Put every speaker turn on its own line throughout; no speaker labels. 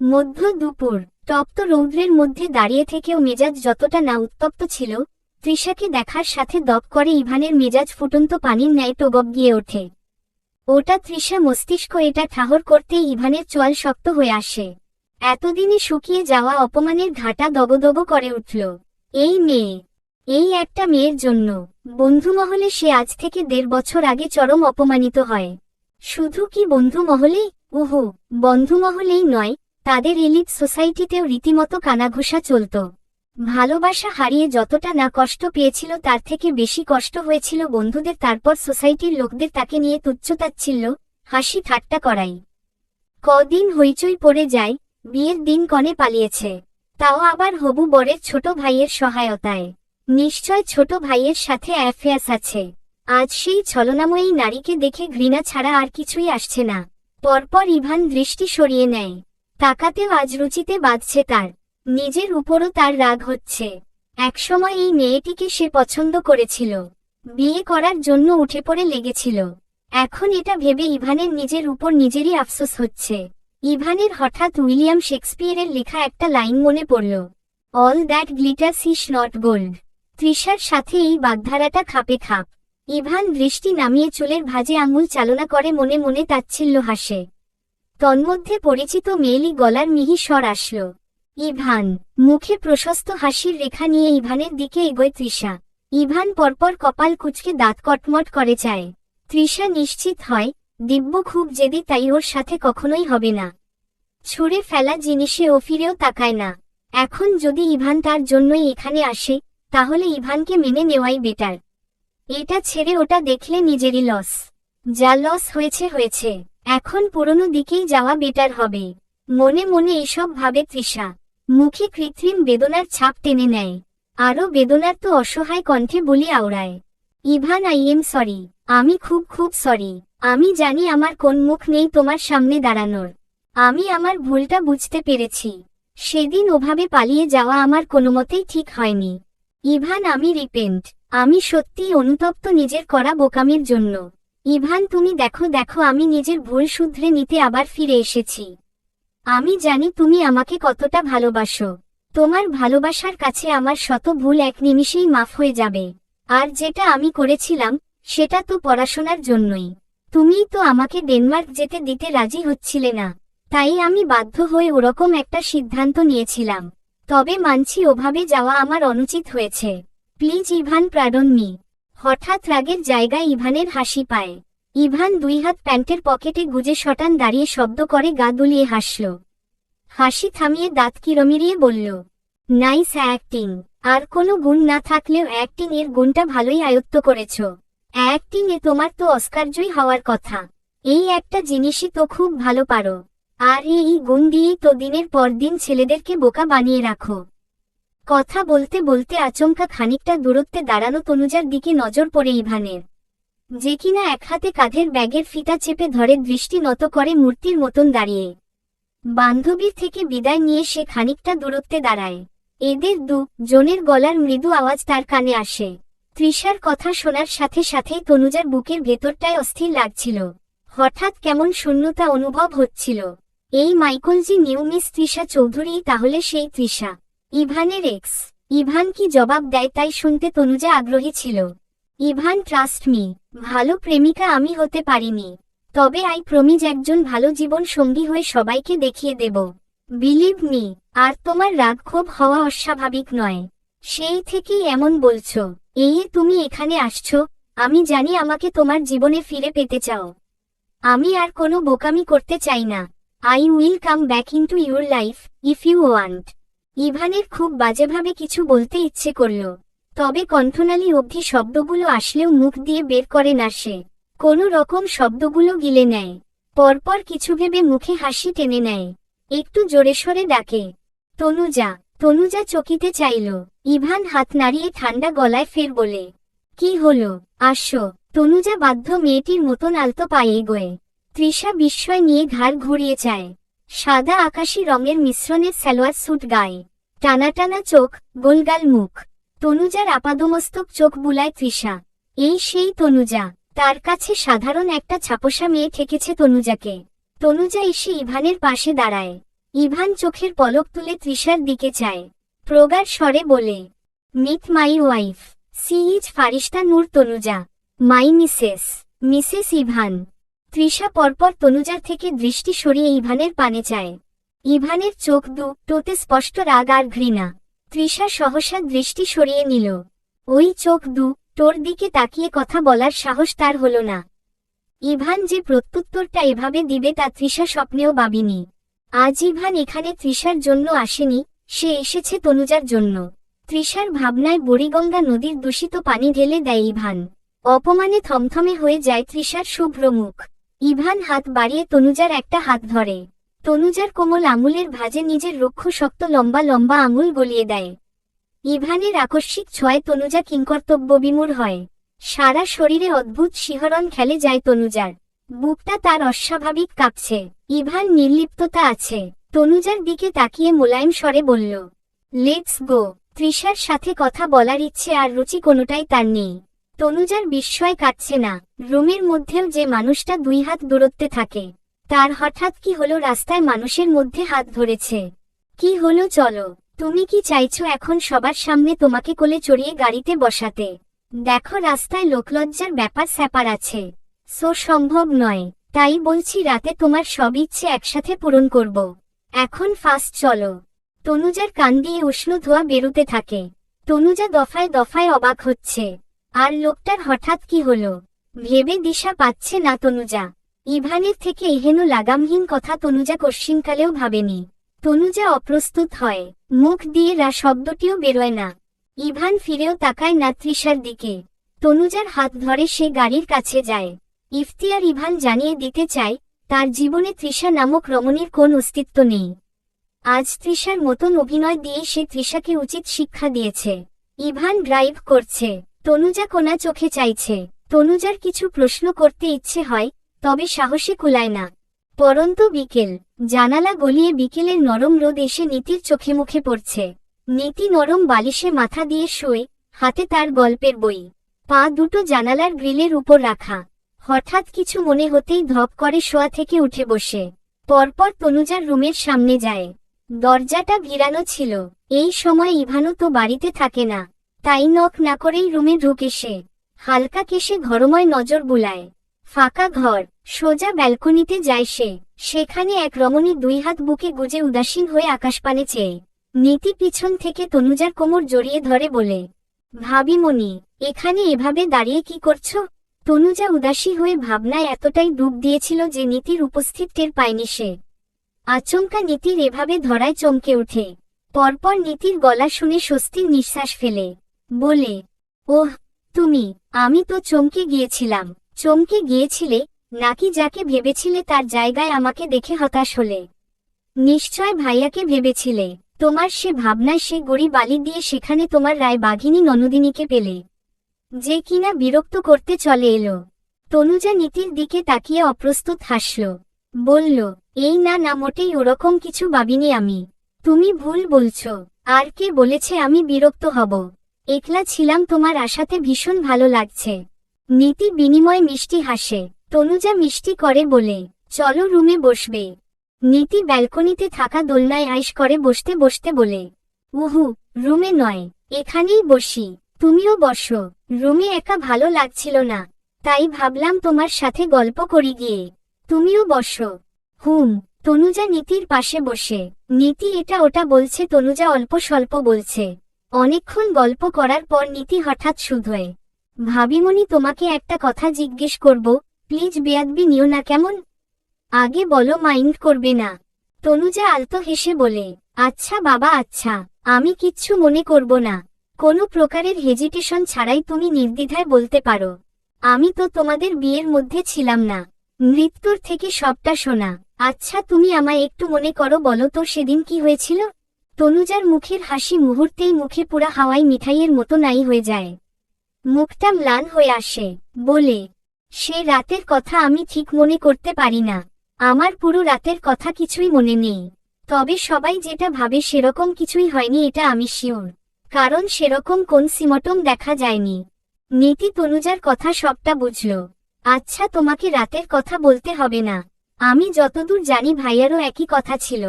মধ্য দুপুর। তপ্ত রৌদ্রের মধ্যে দাঁড়িয়ে থেকেও মেজাজ যতটা না উত্তপ্ত ছিল, তৃষাকে দেখার সাথে দপ করে ইভানের মেজাজ ফুটন্ত পানির ন্যায় টগব গিয়ে ওঠে। ওটা তৃষা মস্তিষ্ক এটা ঠাহর করতেই ইভানের চোয়াল শক্ত হয়ে আসে। এতদিনে শুকিয়ে যাওয়া অপমানের ঘাটা দগদগ করে উঠল। এই মেয়ে, এই একটা মেয়ের জন্য। বন্ধু মহলে সে আজ থেকে দেড় বছর আগে চরম অপমানিত হয়। শুধু কি বন্ধু মহলে উহু বন্ধু মহলেই নয় তাদের এলিট সোসাইটিতেও রীতিমতো কানাঘুষা চলত। ভালোবাসা হারিয়ে যতটা না কষ্ট পেয়েছিল তার থেকে বেশি কষ্ট হয়েছিল বন্ধুদের, তারপর সোসাইটির লোকদের তাকে নিয়ে তুচ্ছতাচ্ছিল্য, হাসি ঠাট্টা করাই। কদিন হইচই পড়ে যায়, বিয়ের দিন কনে পালিয়েছে। তাও আবার হবু বরের ছোট ভাইয়ের সহায়তায়। নিশ্চয় ছোট ভাইয়ের সাথে অ্যাফেয়াস আছে। আজ সেই ছলনাময়ী নারীকে দেখে ঘৃণা ছাড়া আর কিছুই আসছে না। পরপর ইভান দৃষ্টি সরিয়ে নেয়। তাকাতেও আজ রুচিতে বাঁধছে তার। নিজের উপরও তার রাগ হচ্ছে। একসময় এই মেয়েটিকে সে পছন্দ করেছিল। বিয়ে করার জন্য উঠে পড়ে লেগেছিল। এখন এটা ভেবে ইভানের নিজের উপর নিজেরই আফসোস হচ্ছে। ইভানের হঠাৎ উইলিয়াম শেক্সপিয়ারের লেখা একটা লাইন মনে পড়ল। All that glitters is not gold. তৃষার সাথে এই বাগধারাটা খাপে খাপ। ইভান দৃষ্টি নামিয়ে চুলের ভাজে আঙুল চালনা করে মনে মনে তাচ্ছিল্য হাসে। তন্মধ্যে পরিচিত মেয়েলি গলার মিহি স্বর আসল। ইভান, মুখে প্রশস্ত হাসির রেখা নিয়ে ইভানের দিকে এগোয় তৃষা। ইভান পরপর কপাল কুচকে দাঁত কটমট করে চায়। তৃষা নিশ্চিত হয়, দিব্য খুব জেদি তাই ওর সাথে কখনোই হবে না। ছুঁড়ে ফেলা জিনিসে ও ফিরেও তাকায় না। এখন যদি ইভান তার জন্যই এখানে আসে, তাহলে ইভানকে মেনে নেওয়াই বেটার এটা ছেড়ে ওটা দেখলে নিজেরই লস যা লস হয়েছে হয়েছে। এখন পুরনো দিকেই যাওয়া বেটার হবে। মনে মনে এসব ভাবে তৃষা। মুখে কৃত্রিম বেদনার ছাপ টেনে নেয়। আরও বেদনার তো অসহায় কণ্ঠে বলি আওড়ায়। ইভান আই এম সরি আমি খুব খুব সরি আমি জানি আমার কোন মুখ নেই তোমার সামনে দাঁড়ানোর। আমি আমার ভুলটা বুঝতে পেরেছি। সেদিন ওভাবে পালিয়ে যাওয়া আমার কোনোমতেই ঠিক হয়নি। ইভান, আমি রিপেন্ট আমি সত্যিই অনুতপ্ত নিজের করা বোকামির জন্য। ইভান, তুমি দেখো দেখো, আমি নিজের ভুল শুধরে নিতে আবার ফিরে এসেছি। আমি জানি তুমি আমাকে কতটা ভালোবাসো। তোমার ভালোবাসার কাছে আমার শত ভুল এক নিমিষেই মাফ হয়ে যাবে। আর যেটা আমি করেছিলাম, সেটা তো পড়াশোনার জন্যই। তুমিই তো আমাকে ডেনমার্ক যেতে দিতে রাজি হচ্ছিলে না। তাই আমি বাধ্য হয়ে ওরকম একটা সিদ্ধান্ত নিয়েছিলাম। তবে মানছি ওভাবে যাওয়া আমার অনুচিত হয়েছে। প্লিজ ইভান প্রাডন মি হঠাৎ রাগের জায়গায় ইভানের হাসি পায়। ইভান দুই হাত প্যান্টের পকেটে গুজে শটান দাঁড়িয়ে শব্দ করে, গা দুলিয়ে হাসল। হাসি থামিয়ে দাঁত কিরমিরিয়ে বলল, নাইস অ্যাক্টিং। আর কোনো গুণ না থাকলেও অ্যাক্টিং এর গুণটা ভালোই আয়ত্ত করেছ। অ্যাক্টিং এ তোমার তো অস্কারজয়ী হওয়ার কথা। এই একটা জিনিসই তো খুব ভালো পারো। আর এই গুণ দিয়েই তো দিনের পর দিন ছেলেদেরকে বোকা বানিয়ে রাখো। কথা বলতে বলতে আচমকা খানিকটা দূরত্বে দাঁড়ানো তনুজার দিকে নজর পড়ে ইভানের। যে কিনা এক হাতে কাঁধের ব্যাগের ফিতা চেপে ধরে দৃষ্টি নত করে মূর্তির মতন দাঁড়িয়ে। বান্ধবীর থেকে বিদায় নিয়ে সে খানিকটা দূরত্বে দাঁড়ায়। এদের দু জনের গলার মৃদু আওয়াজ তার কানে আসে। তৃষার কথা শোনার সাথে সাথেই তনুজার বুকের ভেতরটায় অস্থির লাগছিল। হঠাৎ কেমন শূন্যতা অনুভব হচ্ছিল। এই মাইকলজি নিউ মিস তৃষা চৌধুরী, তাহলে সেই তৃষা। ইভানের এক্স। ইভান কি জবাব দেয় তাই শুনতে তনুজা আগ্রহী ছিল। ইভান, ট্রাস্ট মি, ভালো প্রেমিকা আমি হতে পারিনি। তবে আই প্রমিজ একজন ভালো জীবন সঙ্গী হয়ে সবাইকে দেখিয়ে দেব। বিলিভ মি, আর তোমার রাগ ক্ষোভ হওয়া অস্বাভাবিক নয়। সেই থেকেই এমন বলছো, এই তুমি এখানে আসছো, আমি জানি আমাকে তোমার জীবনে ফিরে পেতে চাও। আমি আর কোনো বোকামি করতে চাই না। I will come back into your life, if you want. ইভানের খুব বাজেভাবে কিছু বলতে ইচ্ছে করল। তবে কণ্ঠনালী অবধি শব্দগুলো আসলেও মুখ দিয়ে বের করে না সে। কোনো রকম শব্দগুলো গিলে নেয়। পরপর কিছু ভেবে মুখে হাসি টেনে নেয়। একটু জোরে সরে ডাকে। তনুজা তনুজা চকিতে চাইল। ইভান হাত নাড়িয়ে ঠান্ডা গলায় ফের বলে, কি হলো? আসো। তনুজা বাধ্য মেয়েটির মতন আলতো পায়ে গোয়ে তৃষা বিস্ময় নিয়ে ঘাড় ঘুরিয়ে চায়। সাদা আকাশি রঙের মিশ্রণের সালোয়ার স্যুট গায়ে। টানা টানা চোখ, গোলগাল মুখ। তনুজার আপাদমস্তক চোখ বুলায় তৃষা। এই সেই তনুজা। তার কাছে সাধারণ একটা ছাপোষা মেয়ে ঠেকেছে তনুজাকে। তনুজা এসে ইভানের পাশে দাঁড়ায়। ইভান চোখের পলক তুলে তৃষার দিকে চায়। প্রগাঢ় স্বরে বলে meet my wife she is Farista Noor Tanuja. My Mrs Mrs Ivan. Trisha পরপর তনুজার থেকে দৃষ্টি সরিয়ে ইভানের পানে চায়। ইভানের চোখ দু টোতে স্পষ্ট রাগ আর ঘৃণা। তৃষা সহসা দৃষ্টি সরিয়ে নিল। ওই চোখ দু তোর দিকে তাকিয়ে কথা বলার সাহস তার হল না। ইভান যে প্রত্যুত্তরটা এভাবে দিবে তা তৃষা স্বপ্নেও ভাবিনি। আজ ইভান এখানে তৃষার জন্য আসেনি, সে এসেছে তনুজার জন্য। তৃষার ভাবনায় বুড়িগঙ্গা নদীর দূষিত পানি ঢেলে দেয় ইভান। অপমানে থমথমে হয়ে যায় তৃষার শুভ্র মুখ। ইভান হাত বাড়িয়ে তনুজার একটা হাত ধরে। তনুজার কোমল আঙুলের ভাজে নিজের রক্ষ শক্ত লম্বা লম্বা আঙুল গলিয়ে দেয়। ইভানের আকস্মিক ছয় তনুজা কিংকর্তব্য বিমূর হয়। সারা শরীরে অদ্ভুত শিহরণ খেলে যায় তনুজার। বুকটা তার অস্বাভাবিক কাঁপছে। ইভান নির্লিপ্ততা আছে। তনুজার দিকে তাকিয়ে মোলায়েম স্বরে বলল লেটস গো তৃষার সাথে কথা বলার ইচ্ছে আর রুচি কোনোটাই তার নেই। তনুজার বিস্ময় কাটছে না। রুমের মধ্যেও যে মানুষটা দুই হাত দূরত্বে থাকে। তার হঠাৎ কি হলো রাস্তায় মানুষের মধ্যে হাত ধরেছে। কি হলো চলো, তুমি কি চাইছো এখন সবার সামনে তোমাকে কোলে চড়িয়ে গাড়িতে বসাতে? দেখো রাস্তায় লোকলজ্জার ব্যাপার স্যাপার আছে। সো সম্ভব নয়, তাই বলছি রাতে তোমার সব ইচ্ছে একসাথে পূরণ করব। এখন ফাস্ট চলো। তনুজার কান দিয়ে উষ্ণ ধোয়া বেরুতে থাকে। তনুজা দফায় দফায় অবাক হচ্ছে। আর লোকটার হঠাৎ কি হলো? ভেবে দিশা পাচ্ছে না তনুজা। ইভানের থেকে এহেন লাগামহীন কথা তনুজা কশ্চিনকালেও ভাবেনি। তনুজা অপ্রস্তুত হয়। মুখ দিয়ে রা শব্দটিও বেরোয় না। ইভান ফিরেও তাকায় না তৃষার দিকে। তনুজার হাত ধরে সে গাড়ির কাছে যায়। ইফতিয়ার ইভান জানিয়ে দিতে চায়, তার জীবনে তৃষা নামক রমণীর কোন অস্তিত্ব নেই। আজ তৃষার মতন অভিনয় দিয়ে সে তৃষাকে উচিত শিক্ষা দিয়েছে। ইভান ড্রাইভ করছে। তনুজা কোনা চোখে চাইছে। তনুজার কিছু প্রশ্ন করতে ইচ্ছে হয় তবে সাহসে কুলায় না। পরন্ত বিকেল, জানালা গলিয়ে বিকেলের নরম রোদ এসে নীতির চোখে মুখে পড়ছে। নীতি নরম বালিশে মাথা দিয়ে শোয়, হাতে তার গল্পের বই। পা দুটো জানালার গ্রিলের উপর রাখা। হঠাৎ কিছু মনে হতেই ধপ করে শোয়া থেকে উঠে বসে। পরপর তনুজার রুমের সামনে যায়। দরজাটা ভিড়ানো ছিল। এই সময় ইভানও তো বাড়িতে থাকে না। তাই নখ না করেই রুমে ঢুকে সে। হালকা কেশে ঘরময় নজর বুলায়। ফাঁকা ঘর, সোজা ব্যালকনিতে যায় সে। সেখানে এক রমণী দুই হাত বুকে গুজে উদাসীন হয়ে আকাশপানে চেয়ে। নীতি পিছন থেকে তনুজার কোমর জড়িয়ে ধরে বলে, ভাবিমণি, এখানে এভাবে দাঁড়িয়ে কি করছ? তনুজা উদাসী হয়ে ভাবনায় এতটাই ডুব দিয়েছিল যে নীতির উপস্থিত টের পায়নি সে। আচমকা নীতির এভাবে ধরায় চমকে ওঠে। পরপর নীতির গলা শুনে স্বস্তির নিঃশ্বাস ফেলে। বলে, ওহ, তুমি, আমি তো চমকে গিয়েছিলাম। চমকে গিয়েছিলে, নাকি যাকে ভেবেছিলে তার জায়গায় আমাকে দেখে হতাশ হলে? নিশ্চয় ভাইয়াকে ভেবেছিলে। তোমার সে ভাবনায় সে গড়ি বালি দিয়ে সেখানে তোমার রায় বাঘিনী ননদিনীকে পেলে। যে কিনা বিরক্ত করতে চলে এলো। তনুজা নীতির দিকে তাকিয়ে অপ্রস্তুত হাসল। বলল, এই না না, মোটেই ওরকম কিছু ভাবিনি আমি। তুমি ভুল বলছো। আর কে বলেছে আমি বিরক্ত হব? একলা ছিলাম, তোমার আশাতে ভীষণ ভালো লাগছে। নীতি বিনিময় মিষ্টি হাসে, তনুজা মিষ্টি করে বলে, চলো রুমে বসবে। নীতি ব্যালকনিতে থাকা দোলনায় আইস করে বসতে বসতে বলে, উহু, রুমে নয়, এখানেই বসি, তুমিও বসো, রুমে একা ভালো লাগছিল না, তাই ভাবলাম তোমার সাথে গল্প করি গিয়ে, তুমিও বসো। হুম, তনুজা নীতির পাশে বসে, নীতি এটা ওটা বলছে, তনুজা অল্প স্বল্প বলছে। অনেকক্ষণ গল্প করার পর নীতি হঠাৎ শুধোয় ভাবিমণি তোমাকে একটা কথা জিজ্ঞেস করব, প্লিজ বেয়াদবি নিও না কেমন? আগে বলো মাইন্ড করবে না। তনুজা আলতো হেসে বলে আচ্ছা বাবা আচ্ছা আমি কিচ্ছু মনে করব না। কোনো প্রকারের হেজিটেশন ছাড়াই তুমি নির্দ্বিধায় বলতে পারো। আমি তো তোমাদের বিয়ের মধ্যে ছিলাম না। মৃত্যুর থেকে সবটা শোনা। আচ্ছা তুমি আমায় একটু মনে করো বলো তো সেদিন কি হয়েছিল? তনুজার মুখের হাসি মুহূর্তেই মুখে পুরা হাওয়াই মিঠাইয়ের মতো নাই হয়ে যায়। মুখটা ম্লান হয়ে আসে, বলে, সে রাতের কথা আমি ঠিক মনে করতে পারি না। আমার পুরো রাতের কথা কিছুই মনে নেই। তবে সবাই যেটা ভাবে সেরকম কিছুই হয়নি এটা আমি শিওর কারণ সেরকম কোন সিমটম দেখা যায়নি। নীতি তনুজার কথা সবটা বুঝল। আচ্ছা তোমাকে রাতের কথা বলতে হবে না। আমি যতদূর জানি ভাইয়ারও একই কথা ছিল।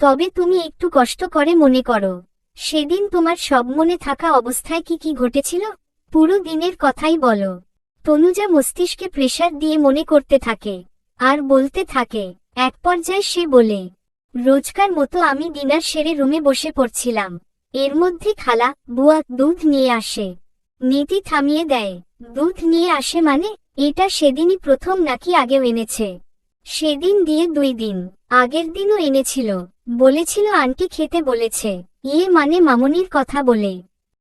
তবে তুমি একটু কষ্ট করে মনে করো। সেদিন তোমার সব মনে থাকা অবস্থায় কি কি ঘটেছিল? পুরো দিনের কথাই বলো। তনুজা মস্তিষ্কে প্রেসার দিয়ে মনে করতে থাকে, আর বলতে থাকে, এক পর্যায়ে সে বলে, রোজকার মতো আমি ডিনার সেরে রুমে বসে পড়ছিলাম। এর মধ্যে খালা, বুয়া, দুধ নিয়ে আসে। নীতি থামিয়ে দেয়, দুধ নিয়ে আসে মানে এটা সেদিনই প্রথম নাকি আগেও এনেছে। সেদিন দিয়ে দুই দিন, আগের দিনও এনেছিল, বলেছিল আন্টি খেতে বলেছে ইয়ে মানে মামনির কথা বলে।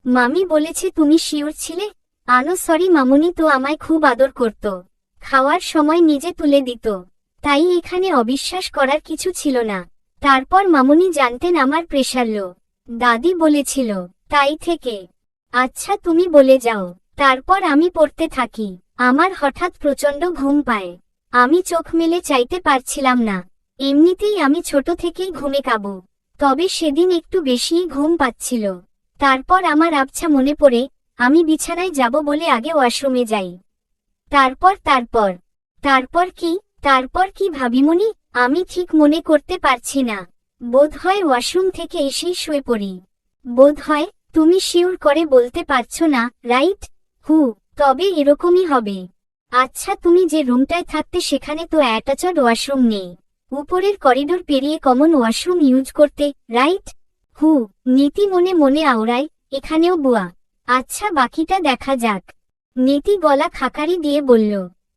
মামি বলেছে তুমি শিওর ছিলে। আনো সরি মামুনি, তো আমায় খুব আদর করত। খাওয়ার সময় নিজে তুলে দিত। তাই এখানে অবিশ্বাস করার কিছু ছিল না। তারপর মামুনি জানতেন আমার প্রেশার লো দাদি বলেছিল, তাই থেকে। আচ্ছা তুমি বলে যাও। তারপর আমি পড়তে থাকি। আমার হঠাৎ প্রচণ্ড ঘুম পায়। আমি চোখ মেলে চাইতে পারছিলাম না। এমনিতেই আমি ছোট থেকেই ঘুমে কাবু। তবে সেদিন একটু বেশিই ঘুম পাচ্ছিল। তারপর আমার আবছা মনে পড়ে, আমি বিছানায় যাব বলে আগে ওয়াশরুমে যাই। তারপর তারপর। তারপর কি? তারপর কি ভাবিমনি? আমি ঠিক মনে করতে পারছি না। বোধ হয় ওয়াশরুম থেকে এসেই শুয়ে পড়ি। বোধ হয় তুমি শিওর করে বলতে পারছ না, রাইট? হু, তবে এরকমই হবে। আচ্ছা তুমি যে রুমটায় থাকতে সেখানে তো অ্যাটাচড ওয়াশরুম নেই। উপরের করিডোর পেরিয়ে কমন ওয়াশরুম ইউজ করতে, রাইট? হু, নীতি মনে মনে আওড়ায়, এখানেও বুয়া। আচ্ছা বাকিটা দেখা যাক। নীতি গলা খাকারি দিয়ে বলল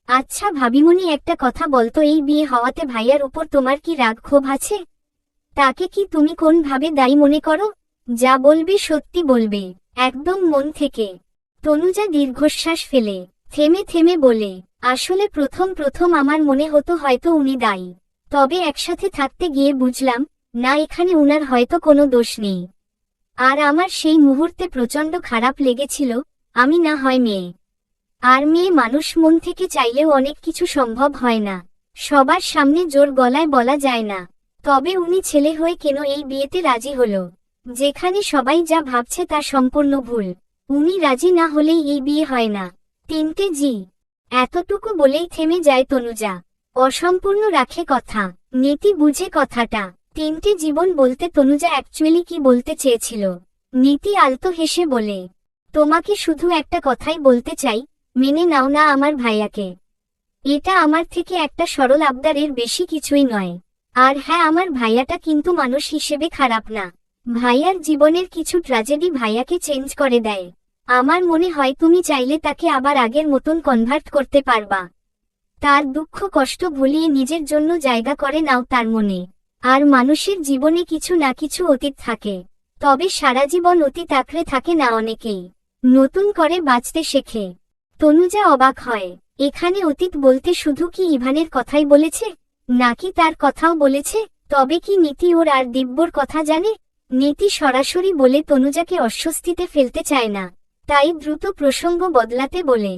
আচ্ছা ভাবিমনি একটা কথা বলতো, এই বিয়ে হওয়াতে ভাইয়ার উপর তোমার কি রাগ ক্ষোভ আছে? তাকে কি তুমি কোনভাবে দায়ী মনে করো? যা বলবে সত্যি বলবে, একদম মন থেকে। তনুজা দীর্ঘশ্বাস ফেলে, থেমে থেমে বলে, আসলে প্রথম প্রথম আমার মনে হতো হয়তো উনি দায়ী। তবে একসাথে থাকতে গিয়ে বুঝলাম না, এখানে উনার হয়তো কোনো দোষ নেই। আর আমার সেই মুহূর্তে প্রচণ্ড খারাপ লেগেছিল, আমি না হয় মেয়ে। আর মেয়ে মানুষ মন থেকে চাইলেও অনেক কিছু সম্ভব হয় না। সবার সামনে জোর গলায় বলা যায় না। তবে উনি ছেলে হয়ে কেন এই বিয়েতে রাজি হল? যেখানে সবাই যা ভাবছে তা সম্পূর্ণ ভুল। উনি রাজি না হলেই এই বিয়ে হয় না। তিনটে জি। এতটুকু বলেই থেমে যায় তনুজা। অসম্পূর্ণ রাখে কথা। নীতি বুঝে কথাটা। তিনটে জীবন বলতে তনুজা অ্যাকচুয়ালি কি বলতে চেয়েছিল? নীতি আলতো হেসে বলে, তোমাকে শুধু একটা কথাই বলতে চাই, মেনে নাও না আমার ভাইয়াকে। এটা আমার থেকে একটা সরল আবদারের বেশি কিছুই নয়। আর হ্যাঁ আমার ভাইয়াটা কিন্তু মানুষ হিসেবে খারাপ না। ভাইয়ার জীবনের কিছু ট্র্যাজেডি ভাইয়াকে চেঞ্জ করে দেয়। আমার মনে হয় তুমি চাইলে তাকে আবার আগের মতন কনভার্ট করতে পারবা। তার দুঃখ কষ্ট ভুলিয়ে নিজের জন্য জায়গা করে নাও তার মনে। আর মানুষের জীবনে কিছু না কিছু অতীত থাকে। তবে সারা জীবন অতীত আঁকড়ে থাকে না অনেকেই। নতুন করে বাঁচতে শেখে। তনুজা অবাক হয়, এখানে অতীত বলতে শুধু কি ইভানের কথাই বলেছে, নাকি তার কথাও বলেছে, তবে কি নীতি ওর আর দিব্যর কথা জানে? নীতি সরাসরি বলে তনুজাকে অস্বস্তিতে ফেলতে চায় না, তাই দ্রুত প্রসঙ্গ বদলাতে বলে,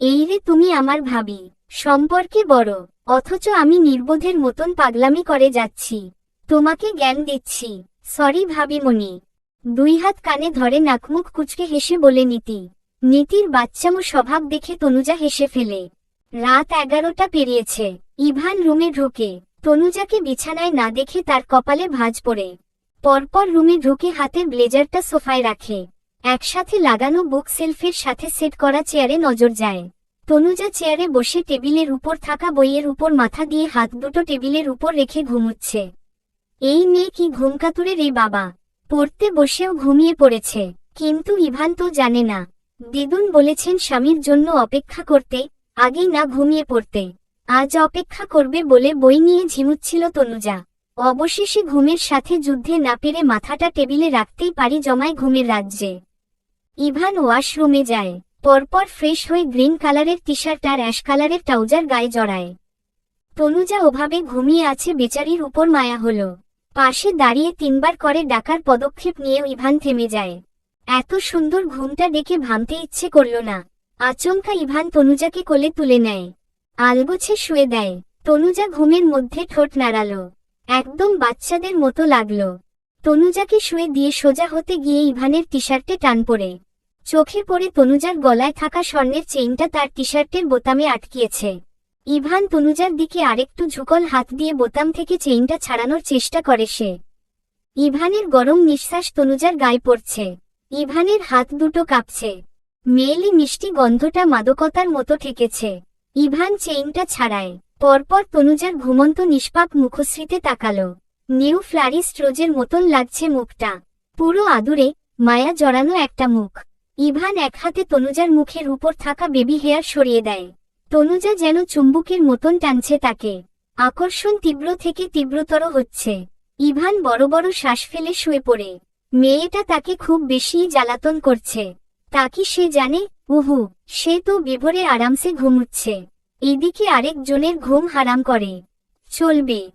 এই রে তুমি আমার ভাবি, সম্পর্কে বড়। অথচ আমি নির্বোধের মতন পাগলামি করে যাচ্ছি। তোমাকে জ্ঞান দিচ্ছি। সরি ভাবিমণি দুই হাত কানে ধরে নাকমুখ কুচকে হেসে বলে নীতি। নীতির বাচ্চামো স্বভাব দেখে তনুজা হেসে ফেলে। রাত এগারোটা পেরিয়েছে। ইভান রুমে ঢুকে। তনুজাকে বিছানায় না দেখে তার কপালে ভাঁজ পড়ে। পরপর রুমে ঢুকে হাতের ব্লেজারটা সোফায় রাখে। একসাথে লাগানো বুক সেলফের সাথে সেট করা চেয়ারে নজর যায়। তনুজা চেয়ারে বসে টেবিলের উপর থাকা বইয়ের উপর মাথা দিয়ে হাত দুটো টেবিলের উপর রেখে ঘুমুচ্ছে। এই মেয়ে কি ঘুমকাতুরে রে বাবা? পড়তে বসেও ঘুমিয়ে পড়েছে। কিন্তু ইভান তো জানে না। দিদুন বলেছেন স্বামীর জন্য অপেক্ষা করতে, আগেই না ঘুমিয়ে পড়তে। আজ অপেক্ষা করবে বলে বই নিয়ে ঝিমুচ্ছিল তনুজা। অবশেষে ঘুমের সাথে যুদ্ধে না পেরে মাথাটা টেবিলে রাখতেই পারি জমায় ঘুমের রাজ্যে। ইভান ওয়াশরুমে যায়। পরপর ফ্রেশ হয়ে গ্রিন কালারের টি শার্ট আর অ্যাশ কালারের ট্রাউজার গায়ে জড়ায়। তনুজা ওভাবে ঘুমিয়ে আছে, বেচারির উপর মায়া হল। পাশে দাঁড়িয়ে তিনবার করে ডাকার পদক্ষেপ নিয়েও ইভান থেমে যায়। এত সুন্দর ঘুমটা দেখে ভামতে ইচ্ছে করল না। আচমকা ইভান তনুজাকে কোলে তুলে নেয়। আলগোছে শুয়ে দেয়। তনুজা ঘুমের মধ্যে ঠোঁট নাড়াল। একদম বাচ্চাদের মতো লাগল। তনুজাকে শুয়ে দিয়ে সোজা হতে গিয়ে ইভানের টি শার্টে টান পড়ে। চোখে পড়ে তনুজার গলায় থাকা স্বর্ণের চেইনটা তার টি শার্টের বোতামে আটকিয়েছে। ইভান তনুজার দিকে আরেকটু ঝুকল হাত দিয়ে বোতাম থেকে চেইনটা ছাড়ানোর চেষ্টা করে সে। ইভানের গরম নিঃশ্বাস তনুজার গায়ে পড়ছে। ইভানের হাত দুটো কাঁপছে। মেয়েলি মিষ্টি গন্ধটা মাদকতার মতো ঠেকেছে। ইভান চেইনটা ছাড়ায়। পরপর তনুজার ঘুমন্ত নিষ্পাপ মুখশ্রীতে তাকালো। নিউ ফ্লারিস্ট রোজের মতন লাগছে মুখটা। পুরো আদুরে মায়া জড়ানো একটা মুখ। ইভান এক হাতে তনুজার মুখের উপর থাকা বেবি হেয়ার সরিয়ে দেয়। তনুজা যেন চুম্বুকের মতন টানছে তাকে। আকর্ষণ তীব্র থেকে তীব্রতর হচ্ছে। ইভান বড় বড় শ্বাস ফেলে শুয়ে পড়ে। মেয়েটা তাকে খুব বেশিই জ্বালাতন করছে। তা কি সে জানে? উহু, সে তো বিভোরে আরামসে ঘুমুচ্ছে। এদিকে আরেক জনের ঘুম হারাম করে। চলবে।